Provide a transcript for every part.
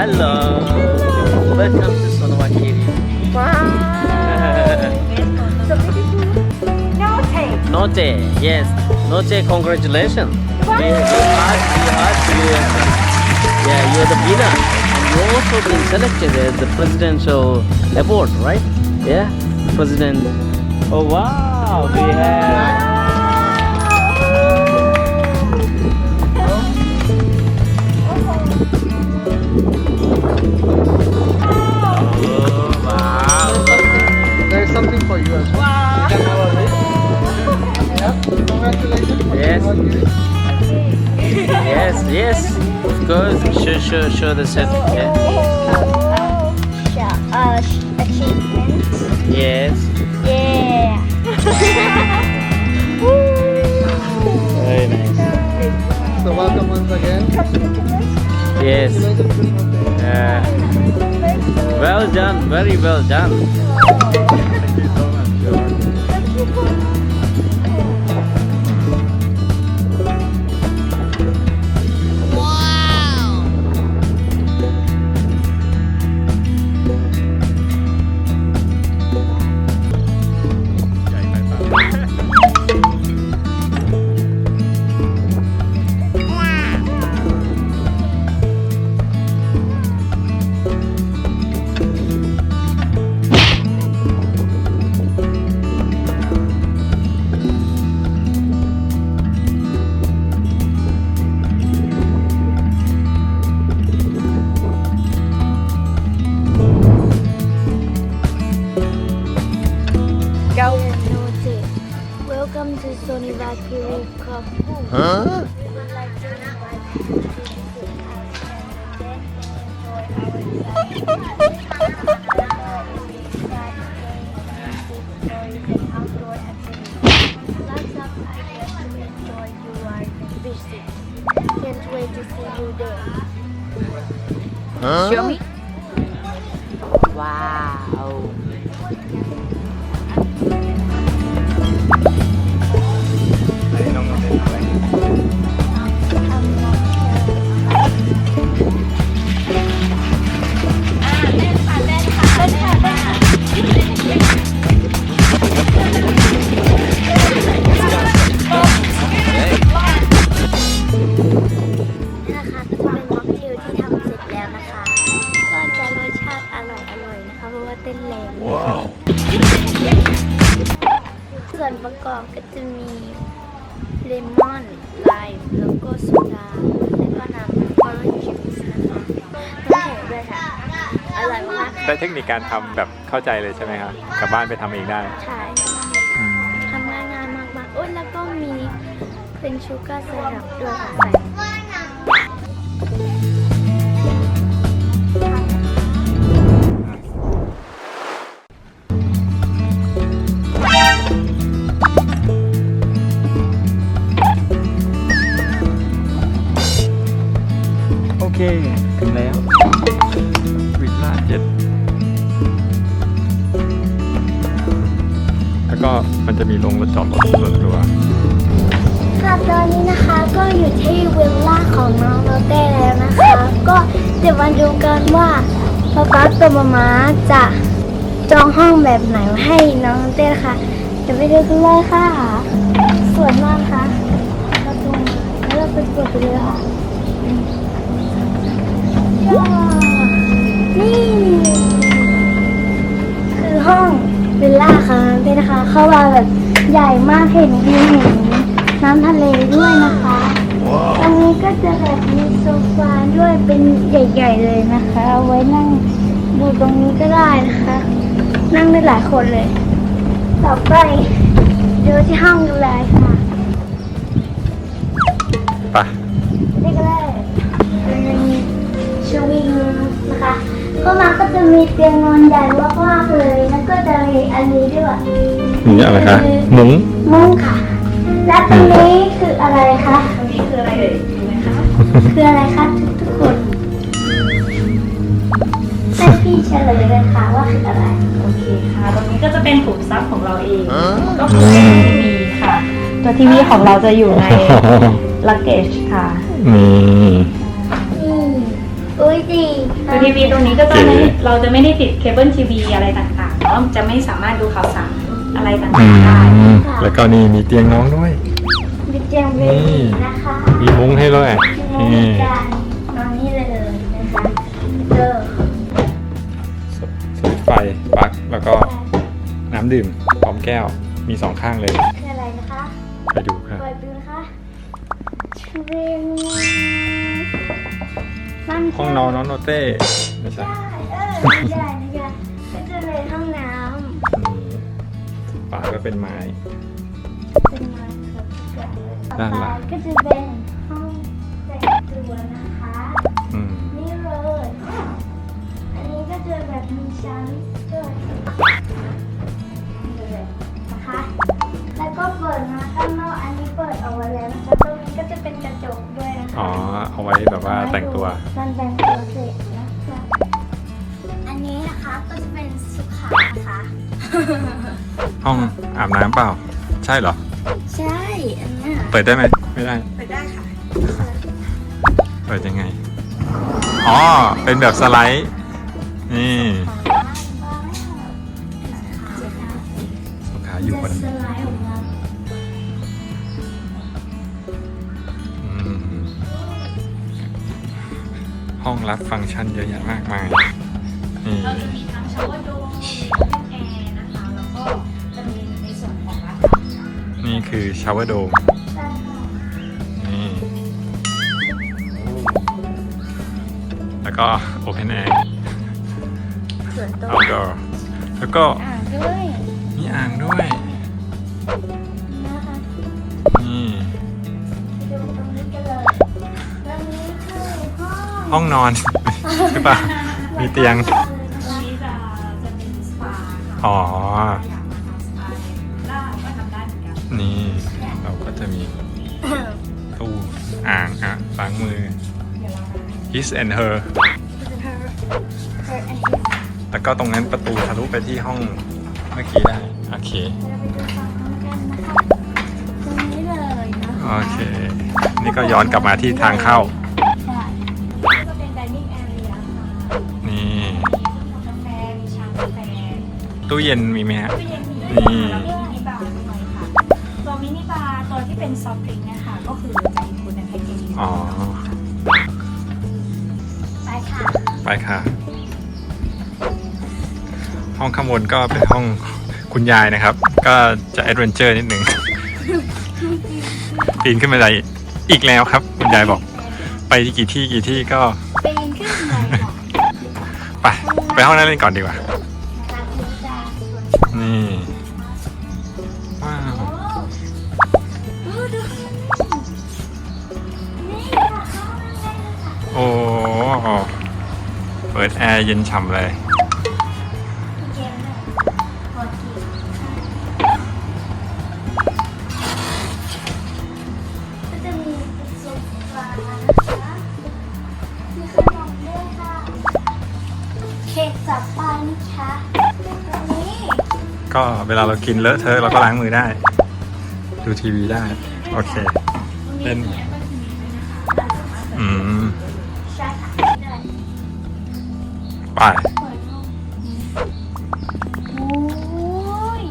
Hello. Hello. Welcome to Sonawakiri. Wow. so. Note. Yes. Note, congratulations. Wow. You, yeah, you're the winner. You're also been selected as the presidential award, right? Yeah, president. Oh wow, we have. There's something for you as well. Wow. Yeah. Congratulations. Yes. yes. Yes. Of course. Sure. Sure. Sure. The certificate. Oh, oh, uh, achievements. Yes. Yeah. Very nice. So welcome once again. Yes. Well done, very well done. การทำแบบเข้าใจเลยใช่ไหมครับกลับบ้านไปทำเองได้ใช่อืมทำง่ายง่ายๆมากๆโอ้ยแล้วก็มีเป็นชูการ์ไซรัปด้วยค่ะใส่โอเคถึงแล้ววิ แล้วก็มันจะมีโรงรถจอดรถส่วนตัวค่ะตอนนี้นะคะก็อยู่ที่วิลล่าของน้องโรเต้แล้วนะคะ ก็เดี๋ยวมาดูกันว่าป๊าป๊ากับมาม่าจะจองห้องแบบไหนให้น้องโรเต้ค่ะเดี๋ยวไปดูกันเลยค่ะ สวยมากค่ะประตูแล้วเราไปเปิดไปเลยค่ะว้านี่คือห้อง วิลล่าค่ะเป็นนะคะ เข้ามาแบบใหญ่มากเห็นวิวเห็นน้ำทะเลด้วยนะคะตรงนี้ก็จะแบบมีโซฟาด้วยเป็นใหญ่ ๆ เลยนะคะ เอาไว้นั่งดูตรงนี้ก็ได้นะคะ นั่งได้หลายคนเลย ต่อไปดูที่ห้องดูแลค่ะไป เข้ามาก็จะมีเตียงนอนใหญ่มากๆเลย แล้วก็จะมีอันนี้ด้วยนี่อะไรคะมุ้งมุ้งค่ะ และตรงนี้คืออะไรคะตรงนี้คืออะไรเอ่ยคืออะไรคะทุกๆคนให้พี่เฉลยเลยค่ะว่าคืออะไร โอเคค่ะ ตรงนี้ก็จะเป็นขุมทรัพย์ของเราเอง ก็คือทีวีค่ะ ตัวทีวีของเราจะอยู่ใน luggage ค่ะนี่นี่ อุ้ยดีตัวทีวีตรงนี้ก็จะไม่เราจะไม่ได้ติดเคเบิลทีวีอะไรต่างๆเนาะจะไม่สามารถดูข่าวสารอะไรต่างๆได้แล้วก็นี่มีเตียงน้องด้วย มีเตียงเบบีนะคะมีมุ้งให้ด้วยมีนี่การนอนนี่เลยนะคะเจอสวิตช์ไฟปลั๊กแล้วก็น้ำดื่มพร้อมแก้วมีสองข้างเลย ห้องนอนน้องโนเต้ไม่ใช่ไม่ใช่ได้นะคะก็จะเป็นห้องน้ฝาก็เป็นไม้ำเป็นไม้ครับทุกอย่างเลยด้านหลัง ก็จะเป็นห้องแต่งตัวนะคะ อืม นี่เลย อันนี้ก็จะแบบมีชั้น ว้แบบว่าแต่งตัวการแต่งตัวเสร็จนะคะอันนี้นะคะก็จะเป็นสุขานะคะ ห้องอาบน้ำเปล่า ใช่เหรอ ใช่ อันเนี้ยเปิดได้ไหมไม่ได้เปิดได้ค่ะ เปิดยังไง อ๋อ เป็นแบบสไลด์ นี่ สุขาอยู่บนสไลด์ของเร ห้องรับฟังก์ชันเยอะแยะมากมายนี่เราจะมีทั้งชาวเวอร์โดมมีห้องแอร์นะคะ แล้วก็จะมีในส่วนของร้านอาหารนี่คือชาวเวอร์โดมใช่ค่ะนี่แล้วก็โอเพนแอร์ส่วนตัว outdoor แล้วก็อ่างด้วยมีอ่างด้วย น ห้องห้องนอน หรือเปล่า มีเตียง ตรงนี้จะจะเป็นสปาค่ะอ๋ออยากมาทำสปาล่าก็ทำได้เหมือนกัน นี่เราก็จะมีตู้อ่างอะล้างมือ his and her แล้วก็ตรงนั้นประตูทะลุไปที่ห้องเมื่อกี้ได้ โอเคเราไปดูฝั่งนู้นกันนะคะตรงนี้เลยนะคะโอเค นี่ก็ย้อนกลับมาที่ทางเข้า ตู้เย็นมีไหมฮะ ตู้เย็นมีนี่ แล้วก็มินิบาร์ด้วยค่ะตัวมินิบาร์ตัวที่เป็นซอฟต์ดริงก์เนี่ยค่ะก็คือจะอินคลูดในแพ็กเกจอ๋อ ไปค่ะ ไปค่ะ ห้องข้างบนก็เป็นห้องคุณยายนะครับ ก็จะแอดเวนเจอร์นิดหนึ่ง ปีนขึ้นบันไดอีกแล้วครับ คุณยายบอก ไปกี่ที่กี่ที่ก็ ปีนขึ้นไปค่ะไป ไปห้องนั่งเล่นก่อนดีกว่า ปิดแอร์เย็นฉ่ำเลย เกมเลยกดกี่ก็จะมีเป็นโซฟานะคะมีขนมด้วยค่ะเค้กจับปลานะคะตรงนี้ก็เวลาเรากินเลอะเทอะเราก็ล้างมือได้ ดูทีวีได้ โอเค เป็น อืม ไปเปิดห้องโอ้ย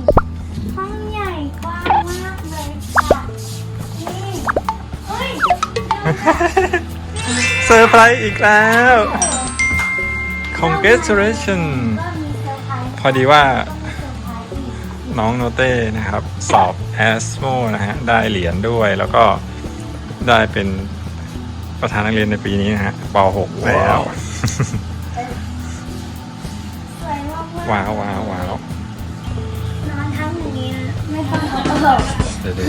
ห้องใหญ่กว้างมากเลยค่ะนี่เฮ้ยเดี๋ยวค่ะเซอร์ไพรส์อีกแล้ว congratulation ก็มีเซอร์ไพรส์พอดีว่าต้องเซอร์ไพรส์อีกน้องโนเต้นะครับ สอบแอสโมนะฮะ ได้เหรียญด้วยแล้วก็ได้เป็นประธานนักเรียนในปีนี้นะฮะป .6 แล้ว วยมากๆว้าวว้าวว้าวนอนทั้งอย่างนี้นะไม่ต้องเอาตลกเดี๋ยวเดี๋ยว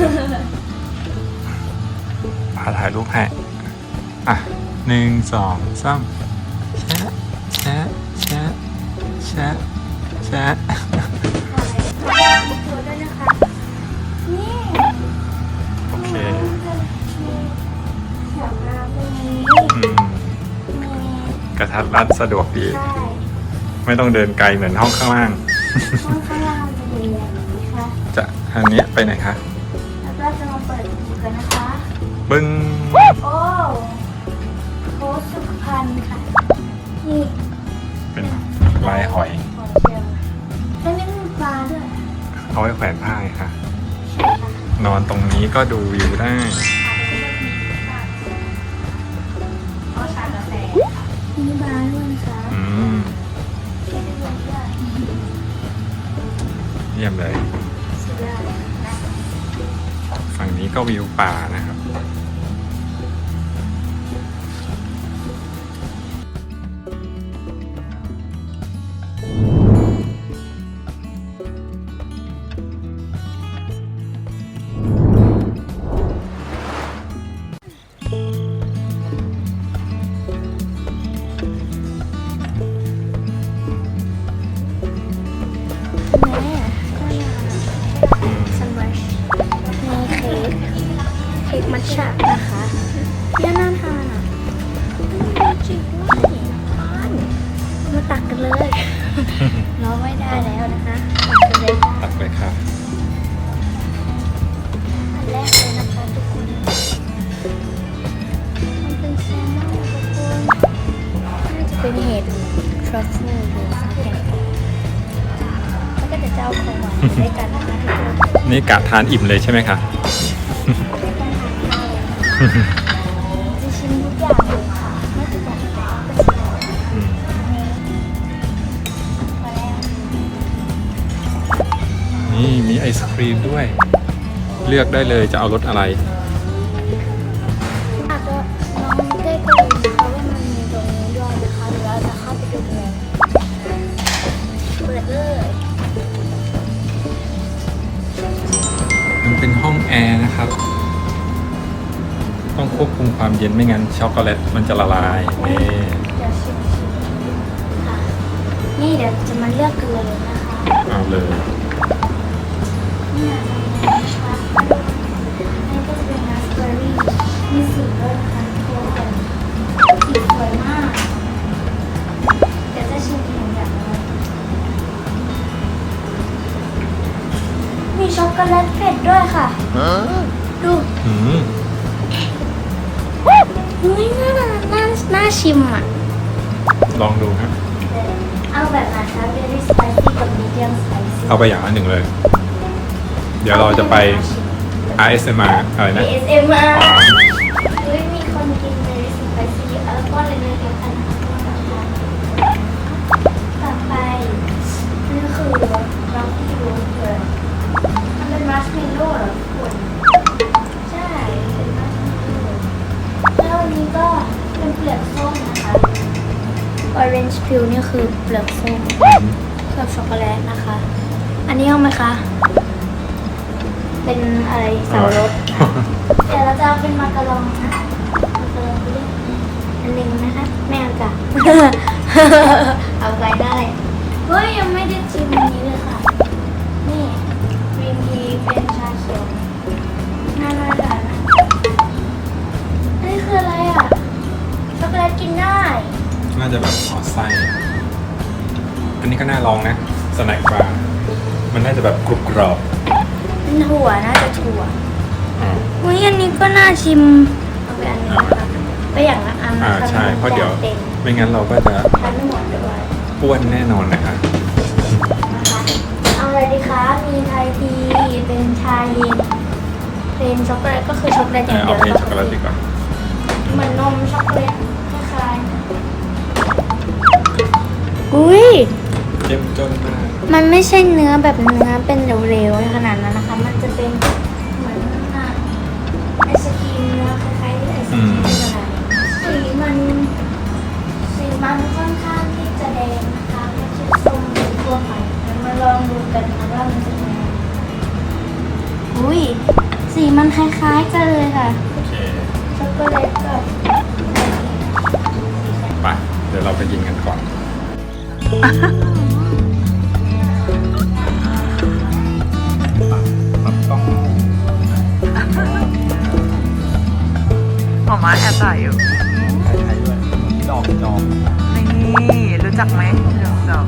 พาถ่ายรูปให้อะหนึ่งสองสามแชะแชะแชะแชะแชะตัวด้วยนะคะนี่โอเคมันจะมีแถวน้ำตรงนี้อืมมีกระทัดรัดสะดวกดี ใช่ ไม่ต้องเดินไกลเหมือนห้องข้างล่าง ห้องข้างล่างจะมีอย่างนี้ค่ะ จะอันเนี้ยไปไหนคะแล้วก็จะมาเปิดดูกันนะคะ บึ้งโอ้โค้ชสุขภัณฑ์ค่ะ นี่เป็นลายหอย หอยเชลล์แล้วนี่มีปลาด้วย เอาไว้แขวนผ้าไงคะใช่ค่ะ นอนตรงนี้ก็ดูวิวได้ ยี่ยมเลย ฝั่งนี้ก็วิวป่านะครับ นนี่กะทานอิ่มเลยใช่ไหมคะจะชิมทุกอย่างเลยค่ะไม่จะบอกว่าก็ชิมอืมมาแล้วนี่มีไอศครีมด้วย เลือกได้เลยจะเอารสอะไร เย็นไม่งั้นช็อกโกแลตมันจะละลายนี่เดี๋ยวชิมชิมค่ะ นี่เดี๋ยวจะมาเลือกกันเลยนะคะเอาเลยเนี่ยนะคะอันนี้ก็จะเป็นราสเบอร์รี่มีสีด้วยนะคะทุกคนสีสวยมาก เดี๋ยวจะชิมหนึ่งอย่างเลยมีช็อกโกแลตเผ็ดด้วยค่ะ ดู อืมเฮ้ยน่าน่าน่าชิมอะ ลองดูครับ เอาแบบไหนคะ very spicy กับ medium spicy เอาไปอย่างละหนึ่งเลย เดี๋ยวเราจะไป ASMR อะไรนะ ASMR เฮ้ยมีคนกิน very spicy แล้วก็เลยเดียวกัน orange peel นี่คือเปลือกส้มเคลือบช็อกโกแลตนะคะ อันนี้เอาไหมคะ เป็นอะไรเสาวรสเดี๋ยวเราจะเอาเป็นมาการองนะมาการองไปด้วยอันหนึ่งนะคะไม่เอาจ้ะเอาไปได้เฮ้ยยังไม่ได้ชิมอันนี้เลยค่ะ นี่กรีนทีเป็นชาเขียวน่าน่าทานนะอันนี้คืออะไรอะช็อกโกแลตกินได้ น่าจะแบบขอดไส้อั นนี้ก็น่าลองนะสแน็คบาร์มันน่าจะแบบกรุบกรอบเป็นถั่วน่าจะถั่วอ่าอุ้ยอันนี้ก็น่าชิมเอาไปอันหนึงนะคะไปอย่างละอันอ่านะคะใช่เพราะเดี๋ยวเต็มไม่งั้นเราก็จะทานไม่หมดด้วยอ้วนแน่นอนนะคะนะคะเอาอะไรดีคะมีไทยทีเป็นชาเย็นเป็นช็อกโกแลตก็คือช็อกโกแลตอย่างเดีเอายวเพลช็อกโกแลตดีกว่าเหมือนนมช็อกโกแลตคล้ายๆอุ้ย เจ้มจนมากมันไม่ใช่เนื้อแบบเนื้อเป็นเหลวๆขนาดนั้นนะคะ มันจะเป็นเหมือนน่ะไอศครีมเนื้อคล้ายๆไอศครีมธรรมดาสีมันสีมันค่อนข้างที่จะแดงนะคะไม่ใช่ส้มทั่วไปเดี๋ยวมาลองดูกันนะว่ามันจะเป็นยังไงอุ้ยสีมันคล้ายๆกันเลยค่ะโอเคช็อกโกแลตกับไปเดี๋ยวเราไปกินกันก่อน มอมาแอบถ่ายอยู่ไทยๆด้วยดอกดอกนี่รู้จักไหมดอก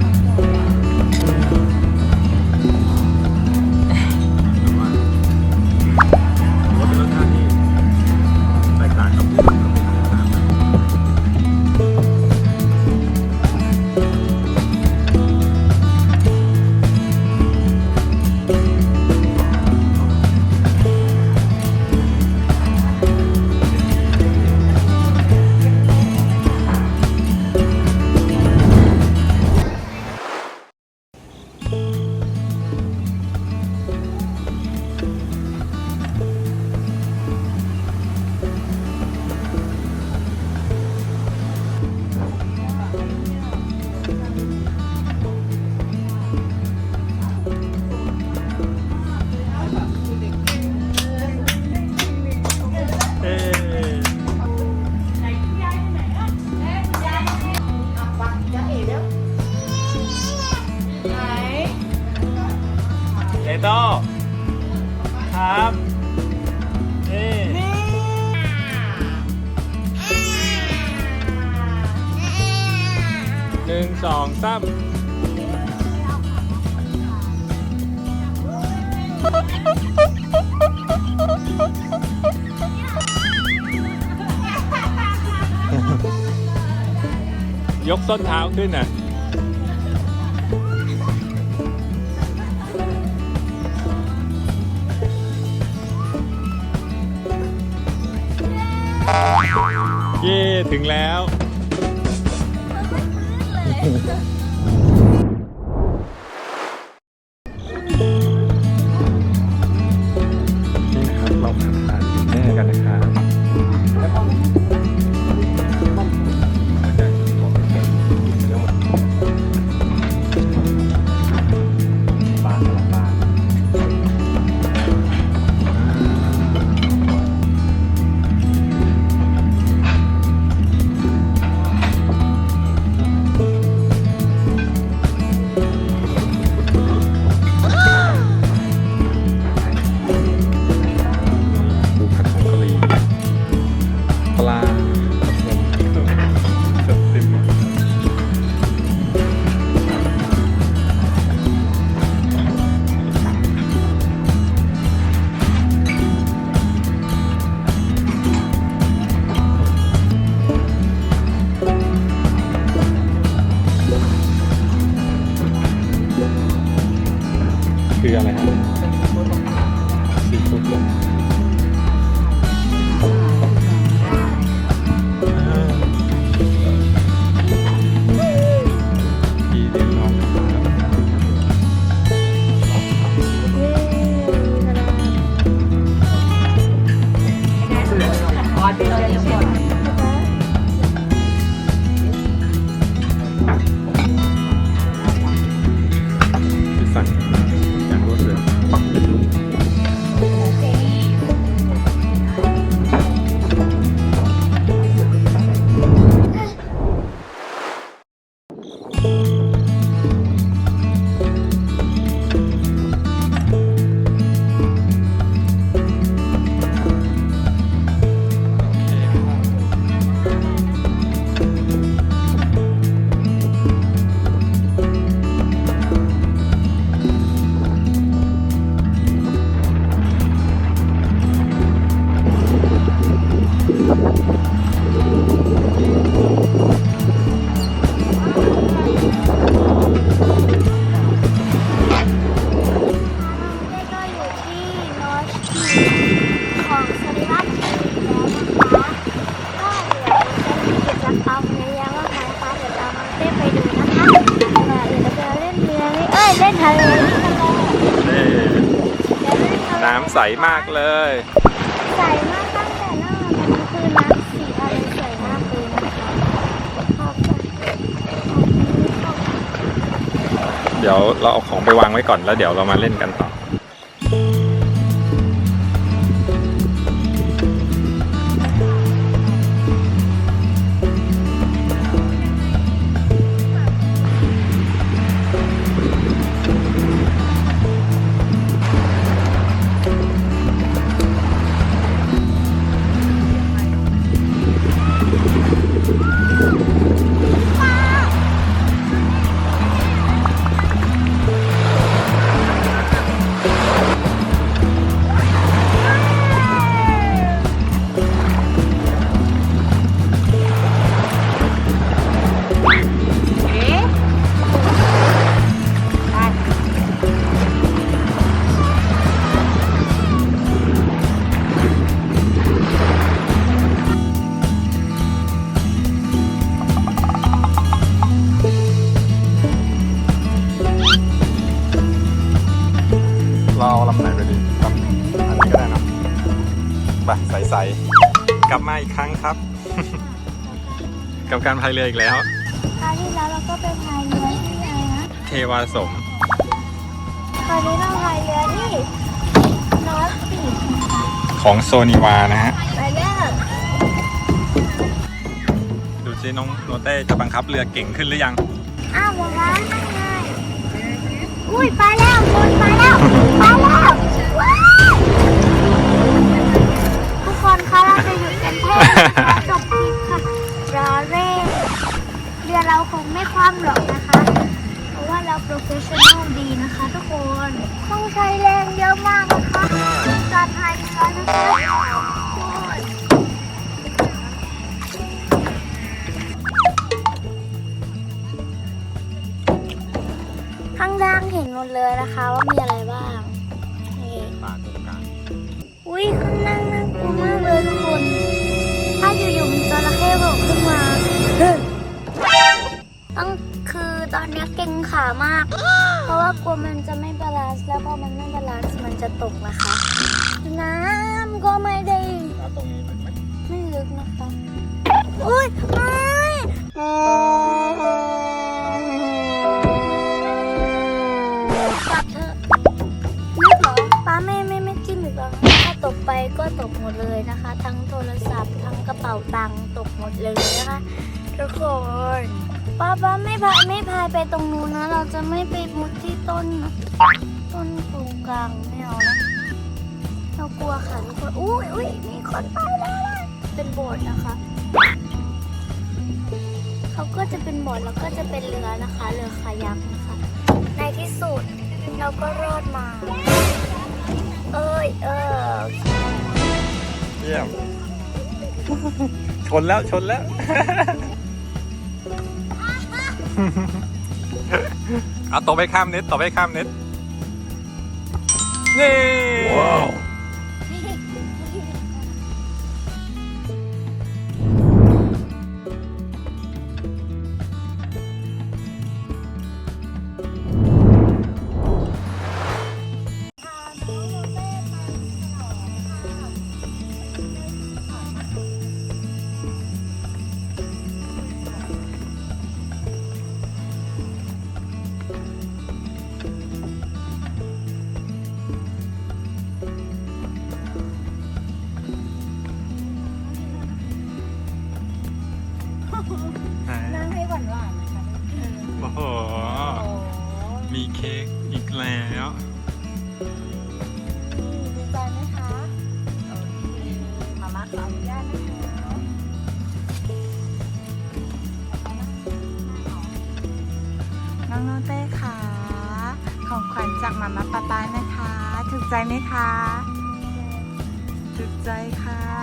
ขึ้นอะเย้ถึงแล้ว ใสมากเลย ใสมากตั้งแต่หน้ามันคือน้ำสีอะไรสวยมากเลยนะคะขอบคุณขอบคุณ เดี๋ยวเราเอาของไปวางไว้ก่อนแล้วเดี๋ยวเรามาเล่นกันต่อ พายเรืออีกแล้วคราวที่แล้วเราก็ไปพายเรือที่ไหนนะเทวาสมคราวนี้เราพายเรือที่นอร์ทบีชนะคะของโซนิวานะฮะ ไปเริ่มดูซิน้องโนเต้จะบังคับเรือเก่งขึ้นหรือยัง อ้าวหมดแล้วนั่นไงอุ้ยไปแล้วคุณไปแล้วไปแล้วว้าวทุกคนคะเราจะหยุดกันแค่นี้จบ คงไม่คว่ำหรอกนะคะ เพราะว่าเราโปรเฟชชั่นอลดีนะคะทุกคนต้องใช้แรงเยอะมากนะคะการพายเรือนะคะข้างล่างเห็นหมดเลยนะคะว่ามีอะไรบ้างนี่ป่าตรงกลางอุ้ยข้างล่างน่ากลัวมากเลยทุกคน ถ้าอยู่ๆมีจระเข้โผล่ ตอนนี้เก่งขามาก เพราะว่ากลัวมันจะไม่บาลานซ์แล้วพอมันไม่บาลานซ์มันจะตกนะคะ น้ำก็ไม่ได้แล้วตรงนี้มันไม่ไม่ลึกนะคะอุ้ยไม่กลับเถอะลึกเหรอป้าไม่ไม่ไม่จิ้มอีกแล้วถ้าตกไปก็ตกหมดเลยนะคะ ทั้งโทรศัพท์ทั้งกระเป๋าตังค์ตกหมดเลยนะคะทุกคน ป้าป้าไม่พายไม่พายไปตรงนู้นนะ เราจะไม่ไปมุดที่ต้นนะต้นตรงกลางไม่เอานะเรากลัวค่ะทุกคนอุ้ยอุ้ยมีคนไปแล้วนะเป็นโบสถ์นะคะเขาก็จะเป็นโบสถ์แล้วก็จะเป็นเรือนะคะเรือคายักนะคะ ในที่สุดเราก็รอดมา เอ้ยเออเยี่ยมชนแล้วชนแล้ว เอาต่อไปข้ามเน็ตต่อไปข้ามเน็ตนี่ว้าว นั่งให้หวานหวานๆนะคะโอ้โหโอ้มีเค้กอีกแล้วดีใจไหมคะโอเคมาม่าขออนุญาตนะคะน้องโนเต้ค่ะ ของขวัญจากมาม่าป๊าป๊านะคะ ถูกใจไหมคะ ถูกใจค่ะ